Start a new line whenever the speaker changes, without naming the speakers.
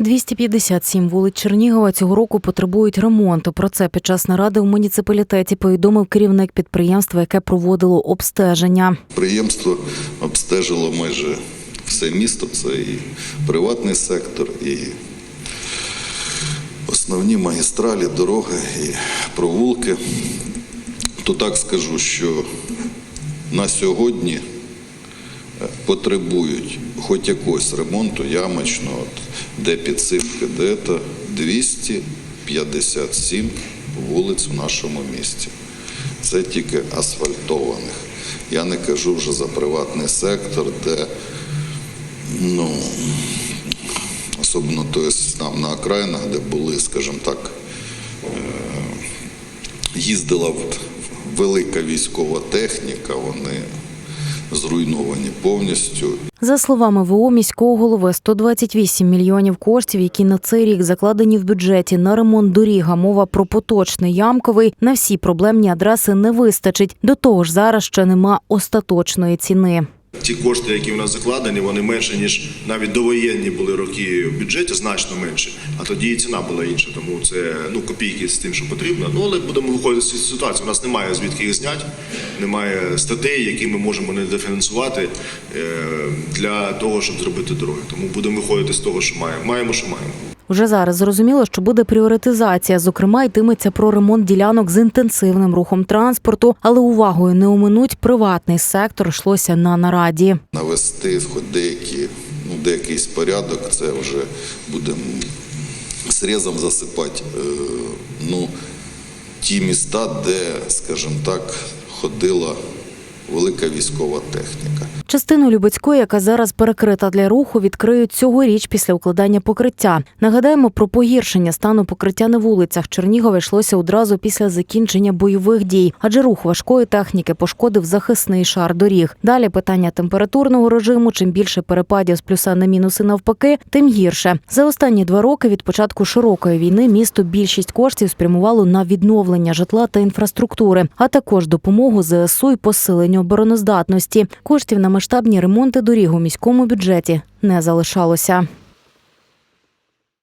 257 вулиць Чернігова цього року потребують ремонту. Про це під час наради у муніципалітеті повідомив керівник підприємства, яке проводило обстеження.
Підприємство обстежило майже все місто, це і приватний сектор, і основні магістралі, дороги, і провулки. То так скажу, що на сьогодні е, потребують хоч якогось ремонту ямочного, де підсипки, де це 257 вулиць в нашому місті. Це тільки асфальтованих. Я не кажу вже за приватний сектор, де ну, особливо то там на окраїнах, де були, скажімо так, е, їздила велика військова техніка, вони зруйновані повністю.
За словами ВО міського голови, 128 мільйонів коштів, які на цей рік закладені в бюджеті на ремонт доріг, а мова про поточний ямковий, на всі проблемні адреси не вистачить. До того ж, зараз ще нема остаточної ціни.
Ті кошти, які в нас закладені, вони менше ніж навіть довоєнні були роки в бюджеті, значно менше. А тоді і ціна була інша. Тому це ну копійки з тим, що потрібно. Ну але будемо виходити з ситуації. У нас немає звідки їх зняти, немає статей, які ми можемо недофінансувати е, для того, щоб зробити дороги. Тому будемо виходити з того, що маємо. Маємо, що маємо.
Вже зараз зрозуміло, що буде пріоритизація. Зокрема, йтиметься про ремонт ділянок з інтенсивним рухом транспорту, але увагою не оминуть приватний сектор. йшлося на нараді.
навести хоч деякі, ну, деякийсь порядок, це вже будемо срезом засипати е, ну, ті міста, де, скажімо так, ходила велика військова техніка.
Частину Любецької, яка зараз перекрита для руху, відкриють цьогоріч після укладання покриття. Нагадаємо про погіршення стану покриття на вулицях Чернігова йшлося одразу після закінчення бойових дій, адже рух важкої техніки пошкодив захисний шар доріг. Далі питання температурного режиму. Чим більше перепадів з плюса на мінуси навпаки, тим гірше. За останні два роки від початку широкої війни місто більшість коштів спрямувало на відновлення житла та інфраструктури, а також допомогу ЗСУ і посилення обороноздатності. Коштів на масштабні ремонти доріг у міському бюджеті не залишалося.